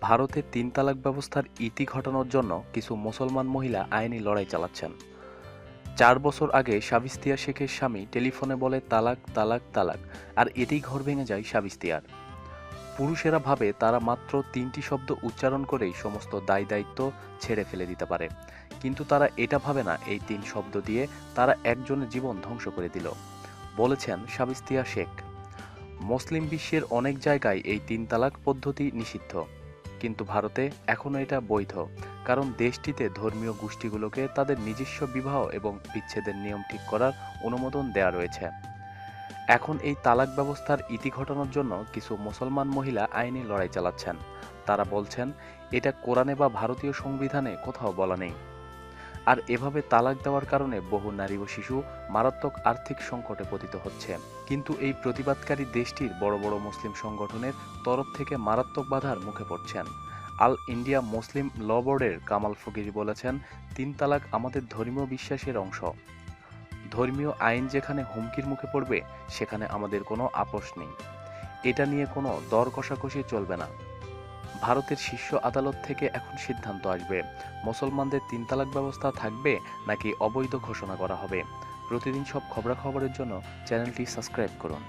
ভারতের তিন তালাক ব্যবস্থার ইতি ঘটানোর জন্য কিছু মুসলমান মহিলা আইনি লড়াই চালাচ্ছেন। চার বছর আগে সাবিস্তিয়া শেখের স্বামী টেলিফোনে বলে, তালাক তালাক তালাক। আর এতেই ঘর ভেঙে যায় সাবিস্তিয়ার। পুরুষেরা ভাবে তারা মাত্র তিনটি শব্দ উচ্চারণ করেই সমস্ত দায় দায়িত্ব ছেড়ে ফেলে দিতে পারে। কিন্তু তারা এটা ভাবে না, এই তিন শব্দ দিয়ে তারা একজনের জীবন ধ্বংস করে দিল। বলেছেন সাবিস্তিয়া শেখ। মুসলিম বিশ্বের অনেক জায়গায় এই তিন তালাক পদ্ধতি নিষিদ্ধ। কিন্তু ভারতে এখনও এটা বৈধ, কারণ দেশটিতে ধর্মীয় গোষ্ঠীগুলোকে তাদের নিজস্ব বিবাহ এবং বিচ্ছেদের নিয়ম ঠিক করার অনুমোদন দেয়া রয়েছে। এখন এই তালাক ব্যবস্থার ইতি ঘটানোর জন্য কিছু মুসলমান মহিলা আইনি লড়াই চালাচ্ছেন। তারা বলছেন, এটা কোরআনে বা ভারতীয় সংবিধানে কোথাও বলা নেই। আর এভাবে তালাক দেওয়ার কারণে বহু নারী ও শিশু মারাত্মক আর্থিক সংকটে পতিত হচ্ছে। কিন্তু এই প্রতিবাদকারী দেশটির বড় বড় মুসলিম সংগঠনের তরফ থেকে মারাত্মক বাধার মুখে পড়ছেন। আল ইন্ডিয়া মুসলিম ল বোর্ডের কামাল ফকিরি বলেছেন, তিন তালাক আমাদের ধর্মীয় বিশ্বাসের অংশ। ধর্মীয় আইন যেখানে হুমকির মুখে পড়বে, সেখানে আমাদের কোনো আপোষ নেই। এটা নিয়ে কোনো দর কষাকষি চলবে না। ভারতের শীর্ষ আদালত থেকে এখন সিদ্ধান্ত আসবে। মুসলমানদের তিন তালাক ব্যবস্থা থাকবে নাকি অবৈধ ঘোষণা করা হবে? প্রতিদিন সব খবরাখবরের জন্য চ্যানেলটি সাবস্ক্রাইব করুন।